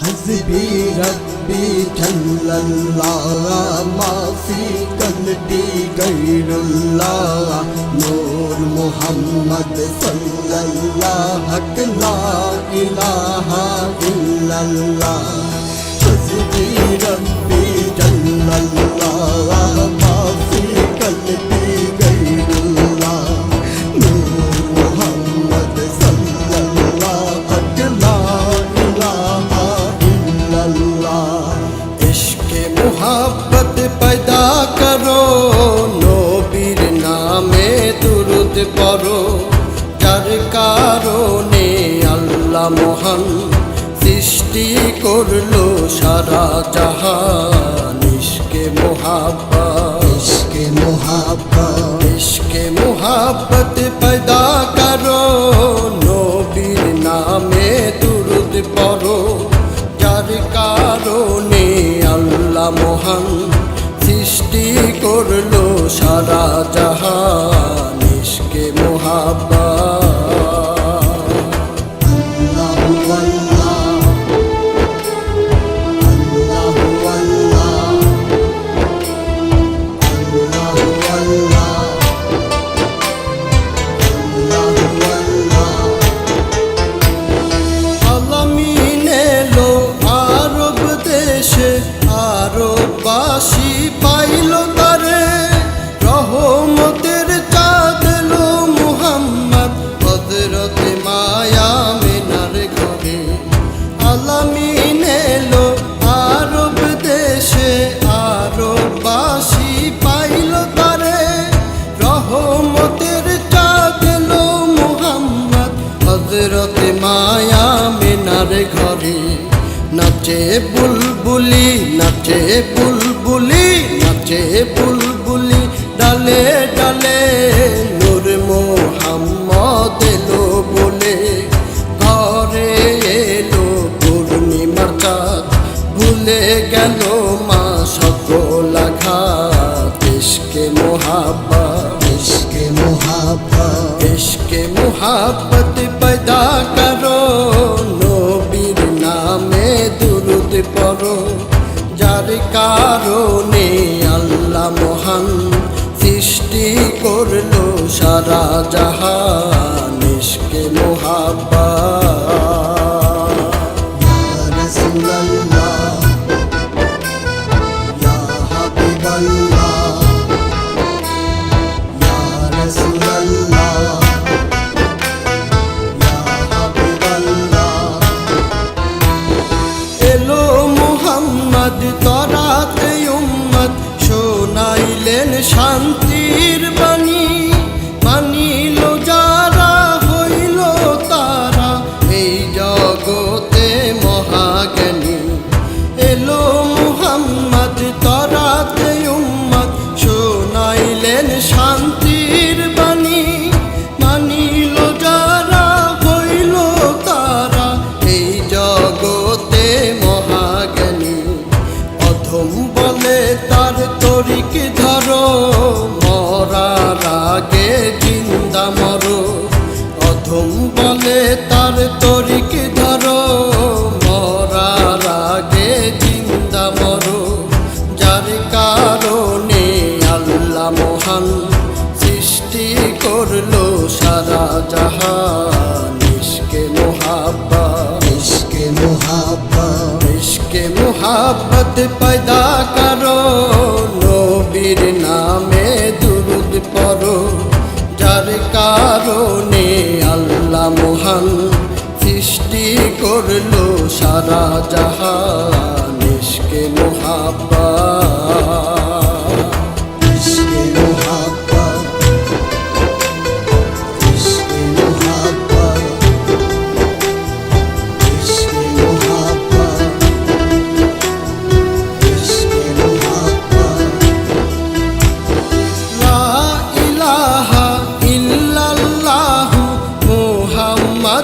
হসবি রব্বি ঠল্লাল্লাহ মাফি কলবি গৈরুল্লাহ নূর মোহাম্মদ সাল্লাল্লাহ হক লা ইলাহা ইল্লাল্লাহ হসবি রব্বি ঠল্লাল্লাহ করো নবীর নামে দুরুদ পড়ো। যার কারণে আল্লাহ মহান সৃষ্টি করল সারা জাহান। ইশকে মোহাব্বা ইশকে মোহাব্বা পদা করো নবীর নামে দুরুদ পড়ো। যার কারণে আল্লাহ মহান সৃষ্টি করল সারা জাহান ইশকে মোহাব্বত। নাচে বুলবুলি নাচে বুলবুলি নাচে বুলবুলি ডালে ডালে নূর মোহাম্মদ এলো বলে ঘরে এলো পূর্ণিমার চাঁদ ভুলে গেল মা সকল আঘাত ইশকে মোহাব্বা इश्क मोहब्बत ইশকে মোহাব্বত पैदा করো কারণে আল্লাহ মহান সৃষ্টি করল সারা জাহান। শোনাইলেন শান্তির প্রথম বলে তার তরিক ধরো। মরার আগে চিন্তা মরো। যার কারণে আল্লাহ মহান সৃষ্টি করল সারা জাহান। নিষ্কে মোহাব্বা নিষ্কে মোহাব্বা নিষ্কে মোহাব্বত পয়দা করো। নবীর নামে দুরুদ পড়ো। যার কারণে মহান সৃষ্টি করল সারা জাহান ইশকে মোহাব্বা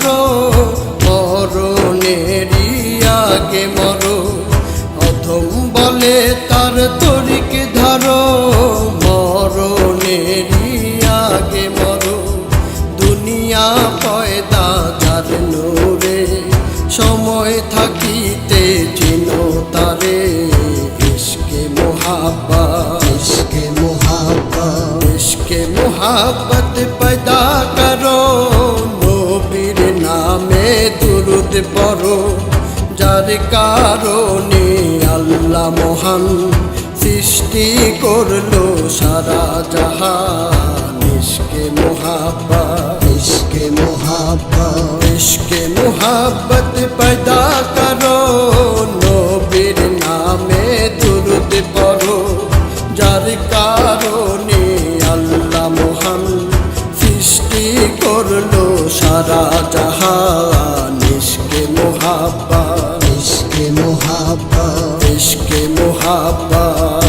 মারো মরণেরই আগে মরো। অধম বলে তার তরিকে ধরো মরণেরই আগে মরো। দুনিয়া পয়দা যার নোরে সময় থাকিতে চিনো তারে। ইশকে মোহাব্বা ইশকে মোহাব্বা ইস্কে মোহাব্বত পয়দা करो পড়ো, যার কারণে আল্লাহ মহান সৃষ্টি করল সারা জাহান। ইশকে মোহাব্বা ইশকে মোহাব্বা ইশকে করো। নবীর নামে দুরুদ পড়ো, যার কারণে আল্লাহ মহান সৃষ্টি করল সারা জাহান। মোহাব্বা ইশকে মোহাব্বা ইশকে মোহাব্বা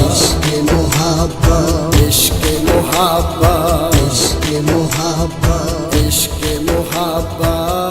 ইশকে মোহাব্বা ইশকে মোহাব্বা ইশকে মোহাব্বা ইশকে মোহাব্বা।